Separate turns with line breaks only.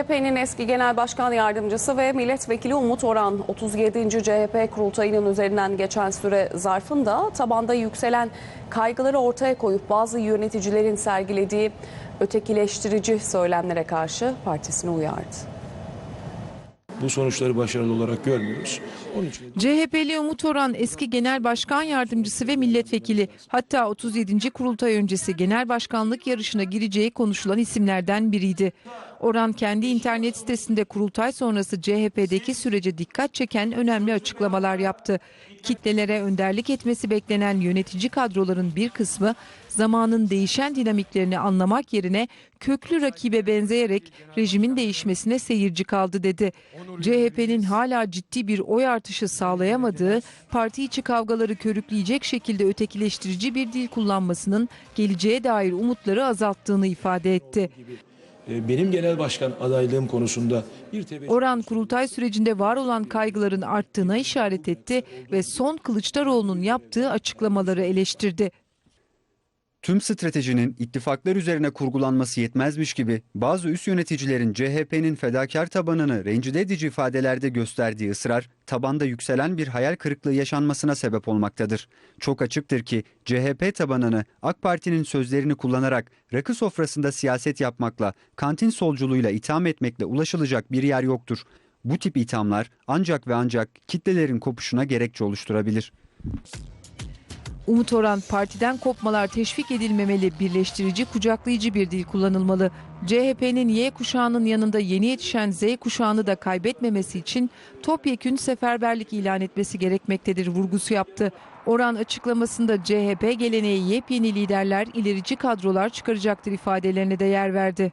CHP'nin eski genel başkan yardımcısı ve milletvekili Umut Oran 37. CHP kurultayının üzerinden geçen süre zarfında tabanda yükselen kaygıları ortaya koyup bazı yöneticilerin sergilediği ötekileştirici söylemlere karşı partisini uyardı.
Bu sonuçları başarılı olarak görmüyoruz. Onun için
CHP'li Umut Oran eski genel başkan yardımcısı ve milletvekili. Hatta 37. kurultay öncesi genel başkanlık yarışına gireceği konuşulan isimlerden biriydi. Oran kendi internet sitesinde kurultay sonrası CHP'deki sürece dikkat çeken önemli açıklamalar yaptı. Kitlelere önderlik etmesi beklenen yönetici kadroların bir kısmı zamanın değişen dinamiklerini anlamak yerine köklü rakibe benzeyerek rejimin değişmesine seyirci kaldı dedi. CHP'nin hala ciddi bir oy artışı sağlayamadığı, parti içi kavgaları körükleyecek şekilde ötekileştirici bir dil kullanmasının geleceğe dair umutları azalttığını ifade etti.
e, benim genel başkan adaylığım konusunda bir teveccüh
Oran kurultay sürecinde var olan kaygıların arttığına işaret etti ve son Kılıçdaroğlu'nun yaptığı açıklamaları eleştirdi.
Tüm stratejinin ittifaklar üzerine kurgulanması yetmezmiş gibi bazı üst yöneticilerin CHP'nin fedakar tabanını rencide edici ifadelerde gösterdiği ısrar tabanda yükselen bir hayal kırıklığı yaşanmasına sebep olmaktadır. Çok açıktır ki CHP tabanını AK Parti'nin sözlerini kullanarak rakı sofrasında siyaset yapmakla, kantin solculuğuyla itham etmekle ulaşılacak bir yer yoktur. Bu tip ithamlar ancak ve ancak kitlelerin kopuşuna gerekçe oluşturabilir.
Umut Oran partiden kopmalar teşvik edilmemeli, birleştirici, kucaklayıcı bir dil kullanılmalı. CHP'nin Y kuşağının yanında yeni yetişen Z kuşağını da kaybetmemesi için topyekün seferberlik ilan etmesi gerekmektedir vurgusu yaptı. Oran açıklamasında CHP geleneği yepyeni liderler, ilerici kadrolar çıkaracaktır ifadelerine de yer verdi.